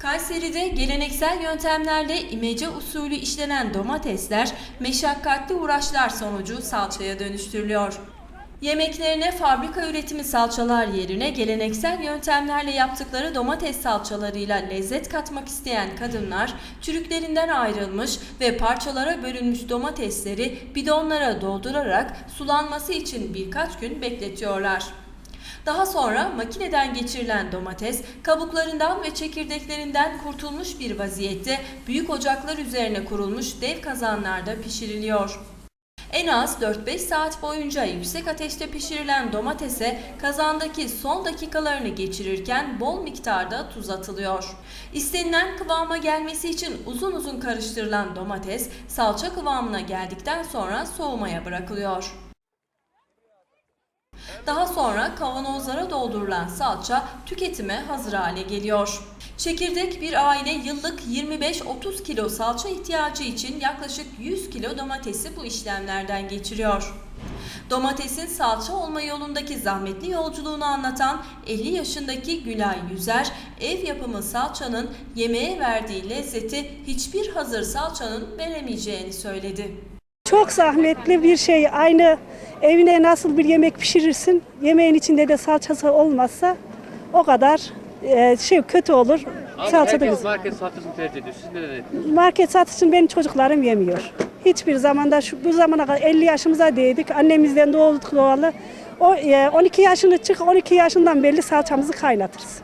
Kayseri'de geleneksel yöntemlerle imece usulü işlenen domatesler meşakkatli uğraşlar sonucu salçaya dönüştürülüyor. Yemeklerine fabrika üretimi salçalar yerine geleneksel yöntemlerle yaptıkları domates salçalarıyla lezzet katmak isteyen kadınlar çürüklerinden ayrılmış ve parçalara bölünmüş domatesleri bidonlara doldurarak sulanması için birkaç gün bekletiyorlar. Daha sonra makineden geçirilen domates kabuklarından ve çekirdeklerinden kurtulmuş bir vaziyette büyük ocaklar üzerine kurulmuş dev kazanlarda pişiriliyor. En az 4-5 saat boyunca yüksek ateşte pişirilen domatese kazandaki son dakikalarını geçirirken bol miktarda tuz atılıyor. İstenilen kıvama gelmesi için uzun uzun karıştırılan domates salça kıvamına geldikten sonra soğumaya bırakılıyor. Daha sonra kavanozlara doldurulan salça tüketime hazır hale geliyor. Çekirdek bir aile yıllık 25-30 kilo salça ihtiyacı için yaklaşık 100 kilo domatesi bu işlemlerden geçiriyor. Domatesin salça olma yolundaki zahmetli yolculuğunu anlatan 50 yaşındaki Gülay Yüzer, ev yapımı salçanın yemeğe verdiği lezzeti hiçbir hazır salçanın veremeyeceğini söyledi. Çok zahmetli bir şey. Aynı evine nasıl bir yemek pişirirsin, yemeğin içinde de salçası olmazsa o kadar e, şey kötü olur. Abi Salça da herkes güzel. market salçasını tercih ediyor. Siz neden ediyorsunuz? Market satışını benim çocuklarım yemiyor. Hiçbir zamanda şu bu zamana kadar 50 yaşımıza değdik. Annemizden doğduk doğalı. O e, 12 yaşını çık 12 yaşından belli salçamızı kaynatırız.